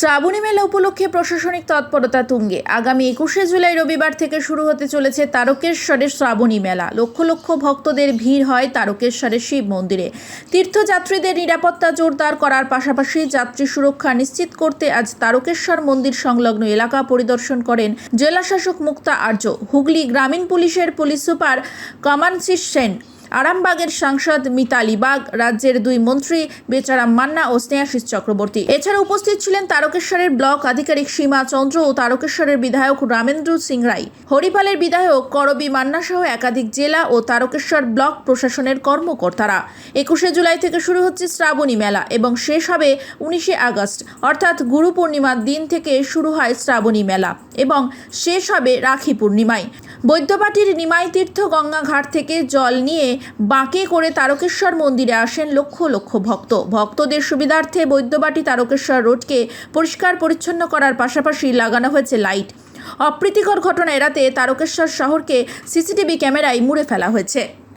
শ্রাবণী মেলা উপলক্ষে প্রশাসনিক তৎপরতা তুঙ্গে। আগামী একুশে জুলাই রবিবার থেকে শুরু হতে চলেছে তারকেশ্বরের শ্রাবণী মেলা। লক্ষ লক্ষ ভক্তদের ভিড় হয় তারকেশ্বরের শিব মন্দিরে। তীর্থযাত্রীদের নিরাপত্তা জোরদার করার পাশাপাশি যাত্রী সুরক্ষা নিশ্চিত করতে আজ তারকেশ্বর মন্দির সংলগ্ন এলাকা পরিদর্শন করেন জেলাশাসক মুক্তা আর্য। হুগলি গ্রামীণ পুলিশের পুলিশ সুপার কমানসিস সেন। আরামবাগের সাংসদ মিতালি বাগ, রাজ্যের দুই মন্ত্রী বেচারাম মান্না ও স্নেহাশিস চক্রবর্তী। এছাড়া উপস্থিত ছিলেন তারকেশ্বরের ব্লক আধিকারিক সীমা চন্দ্র ও তারকেশ্বরের বিধায়ক রামেন্দ্র সিং রাই। হরিপালের বিধায়ক করবি মান্না সহ একাধিক জেলা ও তারকেশ্বর ব্লক প্রশাসনের কর্মকর্তারা। একুশে জুলাই থেকে শুরু হচ্ছে শ্রাবণী মেলা এবং শেষ হবে উনিশে আগস্ট। অর্থাৎ গুরু পূর্ণিমার দিন থেকে শুরু হয় শ্রাবণী মেলা এবং শেষ হবে রাখি পূর্ণিমায়। বৈদ্যবাটির নিমাইতীর্থ গঙ্গা ঘাট থেকে জল নিয়ে বাঁকে করে তারকেশ্বর মন্দিরে আসেন লক্ষ লক্ষ ভক্ত। ভক্তদের সুবিধার্থে বৈদ্যবাটি তারকেশ্বর রোডকে পরিষ্কার পরিচ্ছন্ন করার পাশাপাশি লাগানো হয়েছে লাইট। অপ্রীতিকর ঘটনা এড়াতে তারকেশ্বর শহরকে সিসিটিভি ক্যামেরায় মুড়ে ফেলা হয়েছে।